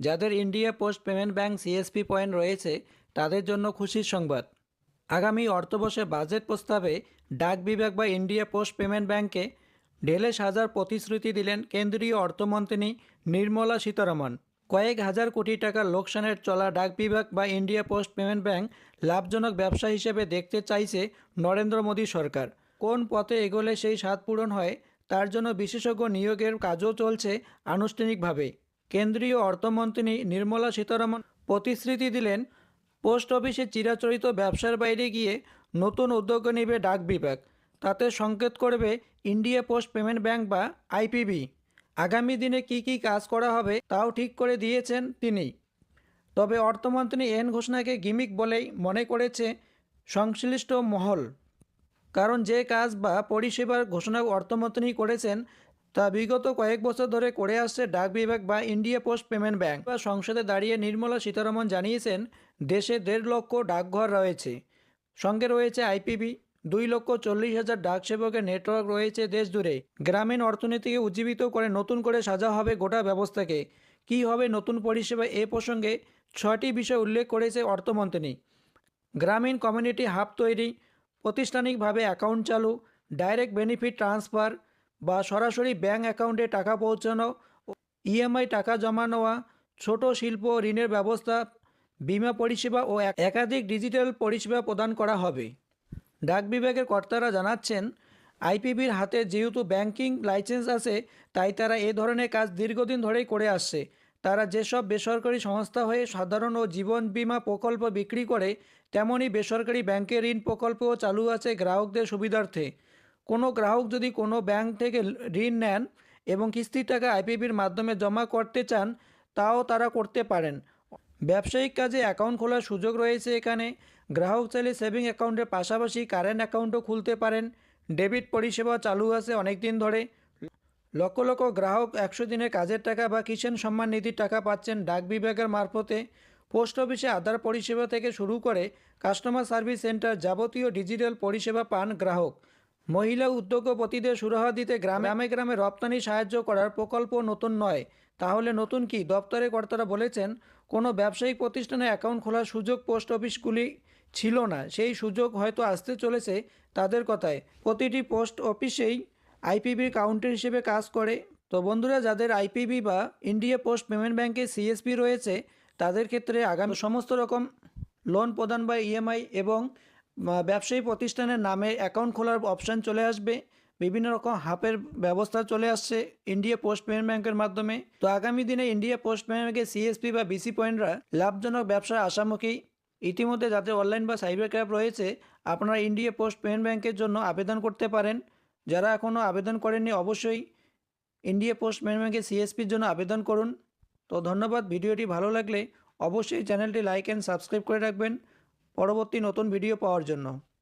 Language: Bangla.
যাদের India post payment bank CSP point রয়েছে, তাদের জন্য খুশির সংবাদ। আগামী অর্থবর্ষে বাজেট প্রস্তাবে ডাক বিভাগ বা ইন্ডিয়া পোস্ট পেমেন্ট ব্যাংকে ঢেলে সাজার প্রতিশ্রুতি দিলেন কেন্দ্রীয় অর্থমন্ত্রী নির্মলা সীতারামন। কয়েক হাজার কোটি টাকার লোকসানের চলা ডাক বিভাগ বা ইন্ডিয়া পোস্ট পেমেন্ট ব্যাংক লাভজনক ব্যবসা হিসেবে দেখতে চাইছে নরেন্দ্র মোদী সরকার। কোন পথে এগোলে সেই স্বাদ পূরণ হয়, তার জন্য বিশেষজ্ঞ নিয়োগের কাজও চলছে আনুষ্ঠানিকভাবে। কেন্দ্রীয় অর্থমন্ত্রী নির্মলা সীতারামন প্রতিশ্রুতি দিলেন, পোস্ট অফিসে চিরাচরিত ব্যবসার বাইরে গিয়ে নতুন উদ্যোগ নেবে ডাক বিভাগ। তাতে সংকেত করবে ইন্ডিয়া পোস্ট পেমেন্ট ব্যাংক বা আইপিবি। আগামী দিনে কি কি কাজ করা হবে তাও ঠিক করে দিয়েছেন তিনি। তবে অর্থমন্ত্রী এন ঘোষণাকে গিমিক বলেই মনে করেছে সংশ্লিষ্ট মহল। কারণ যে কাজ বা পরিষেবার ঘোষণা অর্থমন্ত্রী করেছেন তা বিগত কয়েক বছর ধরে করে আসছে ডাক বিভাগ বা ইন্ডিয়া পোস্ট পেমেন্ট ব্যাংক। বা সংসদে দাঁড়িয়ে নির্মলা সীতারমন জানিয়েছেন, দেশে দেড় লক্ষ ডাকঘর রয়েছে। সঙ্গে রয়েছে আইপিবি, দুই লক্ষ চল্লিশ হাজার ডাক সেবকের নেটওয়ার্ক রয়েছে দেশ জুড়ে গ্রামীণ অর্থনীতিকে উজ্জীবিত করে নতুন করে সাজা হবে গোটা ব্যবস্থাকে। কী হবে নতুন পরিষেবা এ প্রসঙ্গে ছয়টি বিষয় উল্লেখ করেছে অর্থমন্ত্রী। গ্রামীণ কমিউনিটি হাব তৈরি, প্রাতিষ্ঠানিকভাবে অ্যাকাউন্ট চালু, ডাইরেক্ট বেনিফিট ট্রান্সফার বা সরাসরি ব্যাঙ্ক অ্যাকাউন্টে টাকা পৌঁছানো ইএমআই টাকা জমা নেওয়া, ছোট শিল্প ঋণের ব্যবস্থা, বিমা পরিষেবা ও একাধিক ডিজিটাল পরিষেবা প্রদান করা হবে। ডাক বিভাগের কর্তারা জানাচ্ছেন, আইপিবির হাতে যেহেতু ব্যাংকিং লাইসেন্স আছে, তাই তারা এ ধরনের কাজ দীর্ঘদিন ধরেই করে আসছে। তারা যেসব বেসরকারি সংস্থা হয়ে সাধারণ ও জীবন বীমা প্রকল্প বিক্রি করে তেমনই বেসরকারি ব্যাংকের ঋণ প্রকল্পও চালু আছে গ্রাহকদের সুবিধার্থে। কোনো গ্রাহক যদি কোনো ব্যাংক থেকে ঋণ নেন এবং কিস্তির টাকা আইপিবির মাধ্যমে জমা করতে চান, তাও তারা করতে পারেন। ব্যবসায়িক কাজে অ্যাকাউন্ট খোলার সুযোগ রয়েছে এখানে। গ্রাহক চাইলে সেভিং অ্যাকাউন্টের পাশাপাশি কারেন্ট অ্যাকাউন্টও খুলতে পারেন। ডেবিট পরিষেবা চালু আছে অনেক দিন ধরে। লক্ষ লক্ষ গ্রাহক একশো দিনের কাজের টাকা বা কিষাণ সম্মান নিধির টাকা পাচ্ছেন ডাক বিভাগের মারফতে। পোস্ট অফিসে আধার পরিষেবা থেকে শুরু করে কাস্টমার সার্ভিস সেন্টার যাবতীয় ডিজিটাল পরিষেবা পান গ্রাহক। মহিলা উদ্যোগপতিদের সুরাহা দিতে গ্রামে গ্রামে গ্রামে রপ্তানি সাহায্য করার প্রকল্প নতুন নয়। তাহলে নতুন কি? দপ্তরে কর্তারা বলেছেন, কোনো ব্যবসায়িক প্রতিষ্ঠানে অ্যাকাউন্ট খোলার সুযোগ পোস্ট অফিসগুলি ছিল না। সেই সুযোগ হয়তো আসতে চলেছে তাদের কথায়। প্রতিটি পোস্ট অফিসেই আইপিবির কাউন্টার হিসেবে কাজ করে। তো বন্ধুরা, যাদের আইপিবি বা ইন্ডিয়া পোস্ট পেমেন্ট ব্যাংকে সিএসপি রয়েছে, তাদের ক্ষেত্রে আগামী সমস্ত রকম লোন প্রদান বা ইএমআই এবং ব্যবসায়ী প্রতিষ্ঠানের নামে অ্যাকাউন্ট খোলার অপশান চলে আসবে। বিভিন্ন রকম হাফের ব্যবস্থা চলে আসছে ইন্ডিয়া পোস্ট পেমেন্ট ব্যাংকের মাধ্যমে। তো আগামী দিনে ইন্ডিয়া পোস্ট পেমেন্ট ব্যাংকের সিএসপি বা বিসি পয়েন্টরা লাভজনক ব্যবসার আশামুখী। ইতিমধ্যে যাদের অনলাইন বা সাইবার ক্যাব রয়েছে, আপনারা ইন্ডিয়া পোস্ট পেমেন্ট ব্যাংকের জন্য আবেদন করতে পারেন। যারা এখনও আবেদন করেননি, অবশ্যই ইন্ডিয়া পোস্ট পেমেন্ট ব্যাংকের সিএসপির জন্য আবেদন করুন। তো ধন্যবাদ, ভিডিওটি ভালো লাগলে অবশ্যই চ্যানেলটি লাইক অ্যান্ড সাবস্ক্রাইব করে রাখবেন। পরবর্তী নতুন ভিডিও পাওয়ার জন্য।